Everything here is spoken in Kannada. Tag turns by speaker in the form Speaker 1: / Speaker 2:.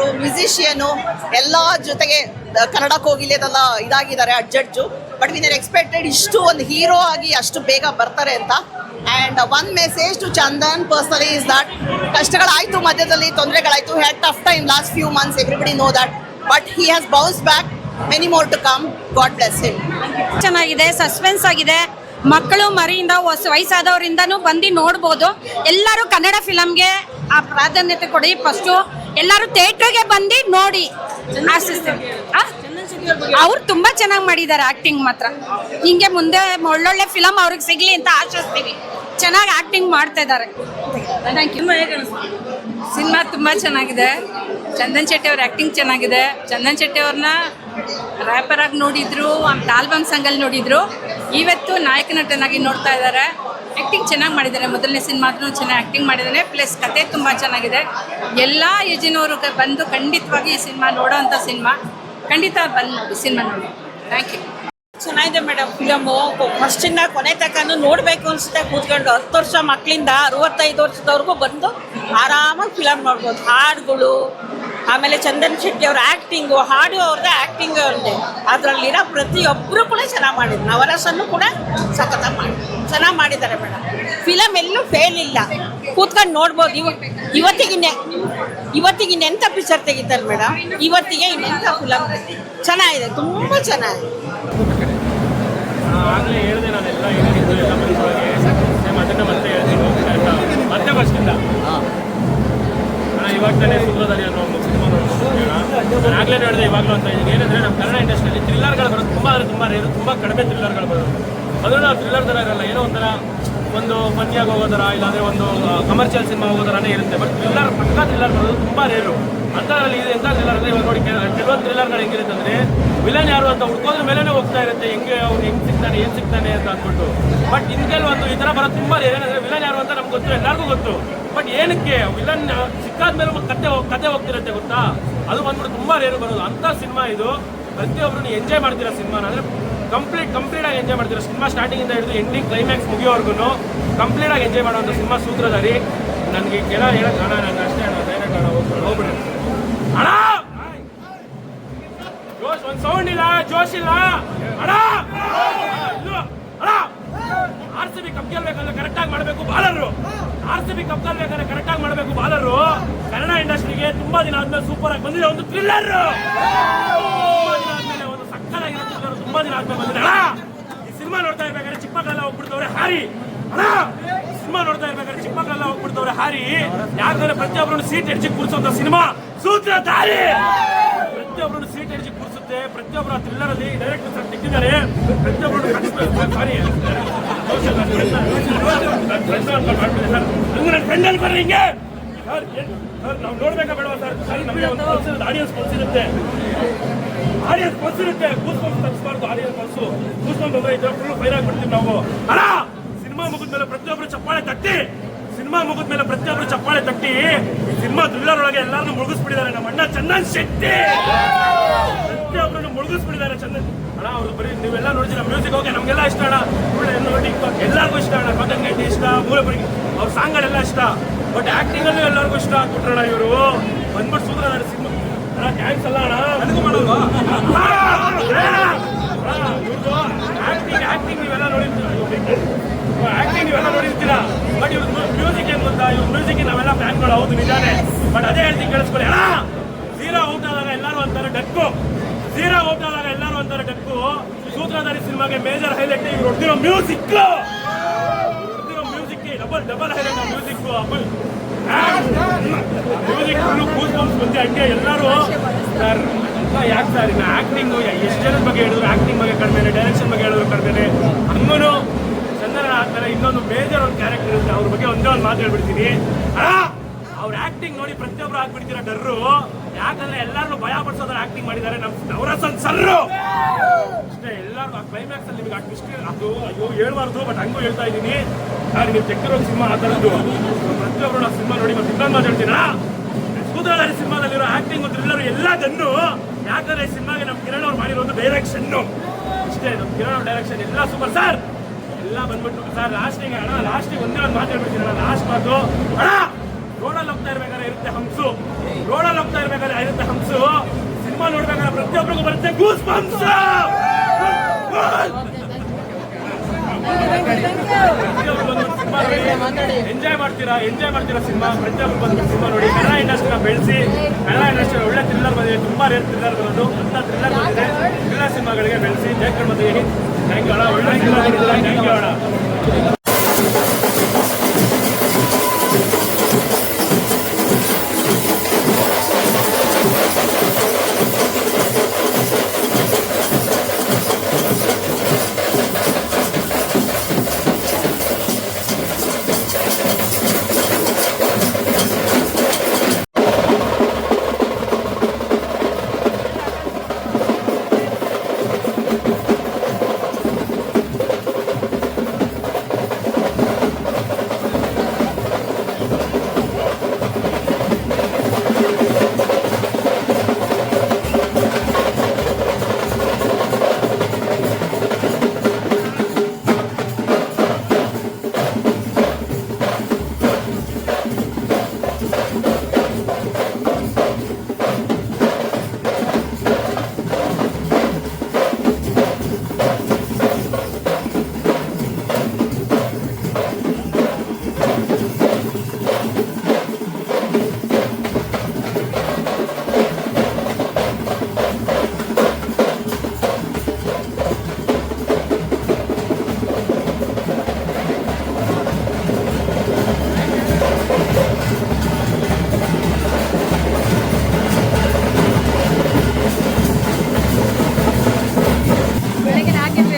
Speaker 1: ಡೈರೆಕ್ಟ್ರು ಮ್ಯೂಸಿಷಿಯನು ಎಲ್ಲ ಜೊತೆಗೆ ಕನ್ನಡಕ್ಕೆ ಕನ್ನಡ ಅದೆಲ್ಲ ಇದಾಗಿದ್ದಾರೆ ಅಡ್ಜಡ್ಜು ಬಟ್ ವಿನ್ ಎಕ್ಸ್ಪೆಕ್ಟೆಡ್ ಇಷ್ಟು ಒಂದು ಹೀರೋ ಆಗಿ ಅಷ್ಟು ಬೇಗ ಬರ್ತಾರೆ ಅಂತ. And one message to Chandan personally is that ಕಷ್ಟಗಳಾಯಿತು, ಮಧ್ಯದಲ್ಲಿ ತೊಂದರೆಗಳಾಯಿತು. Had tough time last few months everybody know that but he has bounce back many more to come God bless him
Speaker 2: ಚೆನ್ನಾಗಿದೆ ಸಸ್ಪೆನ್ಸ್ ಆಗಿದೆ. ಮಕ್ಕಳು ಮರಿಯಿಂದ ಹೊಸ ವಯಸ್ಸಾದವರಿಂದನೂ ಬಂದು ನೋಡ್ಬೋದು. ಎಲ್ಲರೂ ಕನ್ನಡ ಫಿಲಮ್ಗೆ ಆ ಪ್ರಾಧಾನ್ಯತೆ ಕೊಡಿ. ಫಸ್ಟು ಎಲ್ಲರೂ ಥಿಯೇಟ್ರಿಗೆ ಬಂದು ನೋಡಿ ಅವ್ರು ತುಂಬಾ ಚೆನ್ನಾಗಿ ಮಾಡಿದ್ದಾರೆ ಆಕ್ಟಿಂಗ್ ಮಾತ್ರ. ಹಿಂಗೆ ಮುಂದೆ ಒಳ್ಳೊಳ್ಳೆ ಫಿಲಮ್ ಅವ್ರಿಗೆ ಸಿಗ್ಲಿ ಅಂತ ಆಶಿಸ್ತೀವಿ. ಚೆನ್ನಾಗಿ ಆಕ್ಟಿಂಗ್ ಮಾಡ್ತಾ ಇದ್ದಾರೆ.
Speaker 3: ಸಿನಿಮಾ ತುಂಬ ಚೆನ್ನಾಗಿದೆ. ಚಂದನ್ ಶೆಟ್ಟಿ ಅವ್ರ ಆ್ಯಕ್ಟಿಂಗ್ ಚೆನ್ನಾಗಿದೆ. ಚಂದನ್ ಶೆಟ್ಟಿ ಅವ್ರನ್ನ ರ್ಯಾಪರ್ ಆಗಿ ನೋಡಿದ್ರು ಆಲ್ಬಮ್ ಸಂಗಲ್ಲಿ ನೋಡಿದ್ರು. ಇವತ್ತು ನಾಯಕ ನಟನಾಗಿ ನೋಡ್ತಾ ಇದ್ದಾರೆ. ಆ್ಯಕ್ಟಿಂಗ್ ಚೆನ್ನಾಗಿ ಮಾಡಿದ್ದಾರೆ. ಮೊದಲನೇ ಸಿನಿಮಾದ್ರೂ ಚೆನ್ನಾಗಿ ಆ್ಯಕ್ಟಿಂಗ್ ಮಾಡಿದ್ದಾನೆ ಪ್ಲಸ್ ಕತೆ ತುಂಬ ಚೆನ್ನಾಗಿದೆ. ಎಲ್ಲ ಏಜಿನವರು ಬಂದು ಖಂಡಿತವಾಗಿ ಈ ಸಿನಿಮಾ ನೋಡೋವಂಥ ಸಿನಿಮಾ. ಖಂಡಿತ ಬಂದು ನೋಡಿ ಸಿನಿಮಾ ನೋಡಿ. ಥ್ಯಾಂಕ್ ಯು
Speaker 4: ಚೆನ್ನಾಗಿದೆ ಮೇಡಮ್. ಫಿಲಮು ಫಸ್ಟಿಂದ ಕೊನೆ ತನಕ ನೋಡಬೇಕು ಅನಿಸುತ್ತೆ. ಕೂತ್ಕೊಂಡು ಹತ್ತು ವರ್ಷ ಮಕ್ಕಳಿಂದ ಅರವತ್ತೈದು ವರ್ಷದವರೆಗೂ ಬಂದು ಆರಾಮಾಗಿ ಫಿಲಮ್ ನೋಡ್ಬೋದು. ಹಾಡುಗಳು ಆಮೇಲೆ ಚಂದನ್ ಶೆಟ್ಟಿ ಅವ್ರ ಆ್ಯಕ್ಟಿಂಗು ಹಾಡು ಅವ್ರದ್ದು ಆ್ಯಕ್ಟಿಂಗ್ ಅವ್ರದ್ದೇ ಅದರಲ್ಲಿರೋ ಪ್ರತಿಯೊಬ್ಬರು ಕೂಡ ಚೆನ್ನಾಗಿ ಮಾಡಿದ್ರು. ನವರಸನ್ನು ಕೂಡ ಸತತ ಮಾಡಿ ಚೆನ್ನಾಗಿ ಮಾಡಿದ್ದಾರೆ ಮೇಡಮ್. ಫಿಲಮ್ ಎಲ್ಲೂ ಫೇಲ್ ಇಲ್ಲ. ಕೂತ್ಕೊಂಡು ನೋಡ್ಬೋದು. ಇವ ಇವತ್ತಿಗಿನ್ನೆ ಇವತ್ತಿಗಿನ್ನ ಎಂಥ ಪಿಕ್ಚರ್ ತೆಗಿತಾರೆ ಮೇಡಮ್? ಇವತ್ತಿಗೆ ಇನ್ನೆಂಥ ಫಿಲಮ್ ಚೆನ್ನಾಗಿದೆ. ತುಂಬ ಚೆನ್ನಾಗಿದೆ.
Speaker 5: ಆಗಲೇ ಇವಾಗ ತಾನೇ ಸೂತ್ರಧಾರಿ ಅನ್ನೋ ನಾನು ಆಗಲೇ ನೋಡಿದೆ ಇವಾಗಲೂ ಅಂತ ಇದ್ದೀನಿ ಏನಂದರೆ ನಮ್ಮ ಕನ್ನಡ ಇಂಡಸ್ಟ್ರಿಯಲ್ಲಿ ಥ್ರಿಲ್ಲರ್ಗಳು ಬರೋದು ತುಂಬ ಅಂದರೆ ತುಂಬ ರೇರು ತುಂಬ ಕಡಿಮೆ ಥ್ರಿಲ್ಲರ್ಗಳು ಬರೋದು. ಅದನ್ನು ನಾವು ಥ್ರಿಲ್ಲರ್ ಥರ ಇರಲ್ಲ. ಏನೋ ಒಂಥರ ಒಂದು ಫನ್ನಿಯಾಗಿ ಹೋಗೋದರ ಇಲ್ಲಾಂದ್ರೆ ಒಂದು ಕಮರ್ಷಿಯಲ್ ಸಿನಿಮಾ ಹೋಗೋದರನೇ ಇರುತ್ತೆ. ಬಟ್ ಥ್ರಿಲ್ಲರ್ ಪಕ್ಕ ಥ್ರಿಲ್ಲರ್ ಬರೋದು ತುಂಬ ರೇರು ಅಂಥದ್ರಲ್ಲಿ ಇದು ಎಂಥ ಅಂದ್ರೆ ಇವಾಗ ನೋಡಿ ಕೆಲ- ಕೆಲವೊಂದು ಥ್ರಿಲ್ಲರ್ಗಳು ಹೆಂಗಿರುತ್ತೆ ಅಂದರೆ ವಿಲನ್ ಯಾರು ಅಂತ ಹುಡ್ಕೋದ್ರ ಮೇಲೇ ಹೋಗ್ತಾ ಇರುತ್ತೆ, ಹೆಂಗೆ ಅವ್ನು ಹೆಂಗೆ ಸಿಗ್ತಾನೆ, ಏನ್ ಸಿಗ್ತಾನೆ ಅಂತ ಅಂದ್ಬಿಟ್ಟು. ಬಟ್ ಇನ್ ಕೆಲವೊಂದು ಈ ಥರ ಬರೋದು ತುಂಬ ರೇರ್ ಏನಂದರೆ ವಿಲನ್ ಯಾರು ಅಂತ ನಮ್ಗೆ ಗೊತ್ತು, ಎಲ್ಲರಿಗೂ ಗೊತ್ತು. ಬಟ್ ಏನಕ್ಕೆ ವಿಲನ್ ಸಿಕ್ಕಾದ್ಮೇಲೆ ಮೇಲೆ ಕತೆ ಕತೆ ಹೋಗ್ತಿರುತ್ತೆ ಗೊತ್ತಾ? ಅದು ಬಂದ್ಬಿಟ್ಟು ತುಂಬ ರೇರು ಬರೋದು. ಅಂಥ ಸಿನಿಮಾ ಇದು. ಪ್ರತಿಯೊಬ್ಬರು ಎಂಜಾಯ್ ಮಾಡ್ತೀರಾ ಸಿನಿಮಾನ ಅಂದರೆ ಕಂಪ್ಲೀಟ್ ಕಂಪ್ಲೀಟ್ ಆಗಿ ಎಂಜಾಯ್ ಮಾಡ್ತೀರಾ? ಸಿನಿಮಾ ಸ್ಟಾರ್ಟಿಂಗ್ ಇಂದ ಹಿಡಿದು ಎಂಡಿಂಗ್ ಕ್ಲೈಮ್ಯಾಕ್ಸ್ ಮುಗಿಯೋವರೆಗೂ ಕಂಪ್ಲೀಟ್ ಆಗಿ ಎಂಜಾಯ್ ಮಾಡುವಂಥ ಸಿನಿಮಾ ಸೂತ್ರಧಾರಿ ನನಗೆ ಕೆಲ ಹೇಳಕ್ ಹಣ ನಾನು ಅಷ್ಟೇ ಅಣ್ಣ ಡೈರೆಕ್ಟ್ ಅಣ್ಣ ಹೋಗ್ಬಿಡು. ಹೋಗ್ಬಿಡೋಣ ಅಣ್ಣ! ಜೋಶ್ ಒಂದು ಸೌಂಡ್ ಇಲ್ಲ ಜೋಶ್ ಇಲ್ಲ. ಅಣ್ಣ! ಅಣ್ಣ! ಆರ್ ಸಿ ಬಿ ಕಪ್ ಗೆಲ್ಬೇಕಂದ್ರೆ ಕರೆಕ್ಟಾಗಿ ಮಾಡಬೇಕು ಬಾಲರು. ಆರ್ ಸಿ ಬಿ ಕಪ್ ಗೆಲ್ಬೇಕಂದ್ರೆ ಕರೆಕ್ಟಾಗಿ ಮಾಡಬೇಕು ಬಾಲರು. ಕನ್ನಡ ಇಂಡಸ್ಟ್ರಿಗೆ ತುಂಬಾ ದಿನ ಆದ್ಮೇಲೆ ಸೂಪರ್ ಆಗಿ ಬಂದಿದೆ ಒಂದು ಥ್ರಿಲ್ಲರ್ ತುಂಬಾ ದಿನ ಆದ್ಮೇಲೆ ಒಂದು ಸಕ್ಕತ್ತಾಗಿರೋ thriller ತುಂಬಾ ದಿನ ಆದ್ಮೇಲೆ ಬಂದಿದೆ ಅಣ್ಣ ಈ ಸಿನಿಮಾ ನೋಡ್ತಾ ಇರ್ಬೇಕಾದ್ರೆ ಚಿಕ್ಕ ಮಕ್ಕಳೆಲ್ಲ ಹೋಗ್ಬಿಡ್ತವ್ರೆ ಹಾರಿ ಅಣ್ಣ ಸಿನಿಮಾ ನೋಡ್ತಾ ಇರ್ಬೇಕಾದ್ರೆ ಚಿಕ್ಕ ಮಕ್ಕಳೆಲ್ಲ ಹೋಗ್ಬಿಡ್ತವ್ರೆ ಹಾರಿ ಯಾಕಂದ್ರೆ ಪ್ರತಿಯೊಬ್ಬರನ್ನು ಸೀಟ್ ಎಡ್ಜಿ ಕೂರಿಸುವಂತ ಸಿನಿಮಾ ಸೂತ್ರಧಾರಿ ಪ್ರತಿಯೊಬ್ಬರನ್ನು ಸೀಟ್ ಎಡ್ಜಿ ಕೂರಿಸುತ್ತೆ ಪ್ರತಿಯೊಬ್ಬರ ಥ್ರಿಲ್ಲರ್ ಅಲ್ಲಿ ಡೈರೆಕ್ಟರ್ ಸರ್ ತೆಗೆದಿದ್ದಾರೆ ಪ್ರತಿಯೊಬ್ಬರು ಸಾರಿ ನನ್ನ ಫ್ರೆಂಡ್ ಅಲ್ಲಿ ಬರ್ರಿ ಹಿಂಗೆ ಸರ್ ನಾವು ನೋಡ್ಬೇಕಾ ಬೇಡ ಸರ್? ಸರ್ ನಮಗೆ ಒಂದು ಆಡಿಯನ್ಸ್ ಪಲ್ಸ್ ಇರುತ್ತೆ ಆಡಿಯನ್ಸ್ ಪಲ್ಸ್ ಇರುತ್ತೆ ಕೂಸ್ಕೊಂಡು ತಪ್ಪಿಸ್ಬಾರ್ದು ಆಡಿಯನ್ಸ್ ಪಲ್ಸು ಕೂತ್ಕೊಂಡು ಬಂದ್ರೆ ಇದ್ರ ಫುಲ್ ಫೈರ್ ಆಗ್ಬಿಡ್ತೀವಿ ನಾವು. ಅಣ್ಣ ಸಿನಿಮಾ ಮುಗಿದ್ಮೇಲೆ ಪ್ರತಿಯೊಬ್ಬರು ಚಪ್ಪಾಳೆ ತಟ್ಟಿ. ಸಿನಿಮಾ ಮುಗಿದ್ಮೇಲೆ ಪ್ರತಿಯೊಬ್ಬರು ಚಪ್ಪಾಳೆ ತಟ್ಟಿ. ಈ ಸಿನಿಮಾ ಥ್ರಿಲ್ಲರ್ ಒಳಗೆ ಎಲ್ಲಾರನ್ನೂ ಮುಳುಗಿಸ್ಬಿಟ್ಟಿದ್ದಾರೆ. ನಮ್ಮ ಅಣ್ಣ ಚಂದನ್ ಶೆಟ್ಟಿ. ಪ್ರತಿಯೊಬ್ಬರನ್ನು ಮುಳುಗಿಸ್ಬಿಟ್ಟಿದ್ದಾರೆ ಚಂದನ್. ಅಣ್ಣ ಅವ್ರು ಬರೀ ನೀವೆಲ್ಲ ನೋಡಿದ್ರೆ ಮ್ಯೂಸಿಕ್? ಹೋಗಿ ನಮಗೆಲ್ಲ ಇಷ್ಟ ಅಣ್ಣ. ನೋಡಿ ಎಲ್ಲರಿಗೂ ಇಷ್ಟ ಅಣ್ಣ. ಗಟ್ಟಿ ಇಷ್ಟ ಮೂಲೆಪುರಿ ಅವ್ರ ಸಾಂಗ್ಗಳೆಲ್ಲ ಇಷ್ಟ. ಬಟ್ ಆಕ್ಟಿಂಗ್ ಅಲ್ಲೂ ಎಲ್ಲರಿಗೂ ಇಷ್ಟ ಆಗ್ಬಿಟ್ರಣ ಇವರು. ಬಂದ್ಬಿಟ್ಟು ಸೂತ್ರ ಸಿನಿಮಾ ಅಣ್ಣ ಥ್ಯಾಂಕ್ಸ್ ಅಲ್ಲ ಅಣ್ಣ. ನನಗೂ ಮಾಡೋದು ಆಕ್ಟಿಂಗ್ ಆಕ್ಟಿಂಗ್ ನೀವೆಲ್ಲ ನೋಡಿರ್ತೀರ? ಆಕ್ಟಿಂಗ್ ನೀವೆಲ್ಲ ನೋಡಿರ್ತೀರಾ? ಬಟ್ ಇವ್ರ ಮ್ಯೂಸಿಕ್ ಏನ್ ಗೊತ್ತಾ? ಇವ್ರ ಮ್ಯೂಸಿಕ್ ನಾವೆಲ್ಲ ಫ್ಯಾನ್ಗಳು ಹೌದು ನಿಜಾನೇ. ಬಟ್ ಅದೇ ಹೇಳ್ತೀನಿ ಕೇಳಿಸ್ಕೊಳ್ಳಿ. ಅಣ್ಣ ಝೀರೋ ಔಟ್ ಆದಾಗ ಎಲ್ಲರೂ ಅಂತಾರೆ ಡಕ್ಕು ಝೀರೋ ಔಟ್ ಆದಾಗ ಎಲ್ಲರೂ ಅಂತಾರೆ ಡಕ್ಕು ಸೂತ್ರಧಾರಿ ಸಿನಿಮಾಗೆ ಮೇಜರ್ ಹೈಲೈಟ್ ಇವ್ರು ಹೊಡೆದಿರೋ music double highlight music music full goosebumps ಬಂದು ಹಂಗೆ ಎಲ್ಲರೂ ಸರ್ ಯಾಕೆ ಸರ್ ಇನ್ನು ಆ್ಯಕ್ಟಿಂಗು ಎಷ್ಟು ಜನದ ಬಗ್ಗೆ ಹೇಳಿದ್ರು? ಆ್ಯಕ್ಟಿಂಗ್ ಬಗ್ಗೆ ಕಡಿಮೆ ಡೈರೆಕ್ಷನ್ ಬಗ್ಗೆ ಹೇಳಿದ್ರು ಕಡಿಮೆ ಹಂಗೂ ಚಂದನ ಆಗ್ತಾರೆ ಇನ್ನೊಂದು ಬೇಜಾರ್ ಒಂದು ಕ್ಯಾರೆಕ್ಟರ್ ಇರುತ್ತೆ. ಅವ್ರ ಬಗ್ಗೆ ಒಂದೇ ಒಂದು ಮಾತು ಹೇಳ್ಬಿಡ್ತೀನಿ. ಅವ್ರ ಆ್ಯಕ್ಟಿಂಗ್ ನೋಡಿ ಪ್ರತಿಯೊಬ್ಬರು ಹಾಕ್ಬಿಡ್ತೀರ ಡರ್ರು? ಯಾಕಂದ್ರೆ ಎಲ್ಲರೂ ಭಯ ಪಡಿಸೋದ್ರ ಆ್ಯಕ್ಟಿಂಗ್ ಮಾಡಿದ್ದಾರೆ ನಮ್ಮ ನವರಸನ್ ಸರ್ರು. ಅಷ್ಟೇ, ಎಲ್ಲರೂ ಆ ಕ್ಲೈಮ್ಯಾಕ್ಸ್ ಅಲ್ಲಿ ನಿಮಗೆ ಅಷ್ಟು ಅದು ಅಯ್ಯೋ ಹೇಳ್ಬಾರ್ದು ಬಟ್ ಹಂಗೂ ಹೇಳ್ತಾ ಇದ್ದೀನಿ. ನಾನು ನೀವು ತೆಕ್ಕಿರೋ ಸಿನಿಮಾ ಆ ಥರದ್ದು ಪ್ರತಿಯೊಬ್ಬರು ಆ ಸಿನಿಮಾ ನೋಡಿ ಮತ್ತೆ ಇನ್ನೊಂದು ಮಾತಾಡ್ತೀರಾ ಕೂದಲಾರಿ ಸಿನಿಮಾದಲ್ಲಿರೋ ಆಕ್ಟಿಂಗ್ ಎಲ್ಲ ಸಣ್ಣು ಯಾಕಂದ್ರೆ ಈ ಸಿನಿಮಾಗೆ ನಮ್ಮ ಕಿರಣ್ ಅವ್ರು ಮಾಡಿರೋದು ಡೈರೆಕ್ಷನ್ನು ಇಷ್ಟೇ ನಮ್ಮ ಕಿರಣ್ ಅವ್ರ ಡೈರೆಕ್ಷನ್ ಎಲ್ಲ ಸೂಪರ್ ಸರ್ ಎಲ್ಲ ಬಂದ್ಬಿಟ್ಟು ಸರ್ ಲಾಸ್ಟಿಗೆ ಅಣ್ಣ ಲಾಸ್ಟಿಗೆ ಒಂದೇ ಒಂದು ಮಾತು ಲಾಸ್ಟ್ ಮಾತು. ಅಣ್ಣ ರೋಡಲ್ಲಿ ಹೋಗ್ತಾ ಇರ್ಬೇಕಾದ್ರೆ ಇರುತ್ತೆ ಹಂಸು. ರೋಡಲ್ಲಿ ಹೋಗ್ತಾ ಇರ್ಬೇಕಾದ್ರೆ ಇರುತ್ತೆ ಹಂಸು. ಸಿನಿಮಾ ನೋಡ್ಬೇಕಾದ್ರೆ ಪ್ರತಿಯೊಬ್ಬರಿಗೂ ಬರುತ್ತೆ ಗೂಸ್ ಬಂಪ್ಸ್ ಎಂಜಾಯ್ ಮಾಡ್ತೀರಾ? ಎಂಜಾಯ್ ಮಾಡ್ತೀರಾ ಸಿನಿಮಾ? ಪ್ರತಿಯೊಬ್ಬರು ಬಂದು ಸಿನಿಮಾ ನೋಡಿ. ಕನ್ನಡ ಇಂಡಸ್ಟ್ರಿನ ಬೆಳೆಸಿ, ಕನ್ನಡ ಇಂಡಸ್ಟ್ರಿ ಒಳ್ಳೆ ಥ್ರಿಲ್ಲರ್ ಬಂದಿದೆ. ತುಂಬಾ ರೇರ್ ಥ್ರಿಲ್ಲರ್ ಬರೋದು ಅಂತ ಥ್ರಿಲ್ಲರ್ ಬಂದಿದೆ. ಥ್ರಿಲ್ಲರ್ ಸಿನಿಮಾಗಳಿಗೆ ಬೆಳೆಸಿ. ಜಯಕರ್ ಮತ್ತೆ ಥ್ಯಾಂಕ್ ಯು ಅಣ್ಣ. ಒಳ್ಳೆ ಥ್ಯಾಂಕ್ ಯು ಅಣ್ಣ.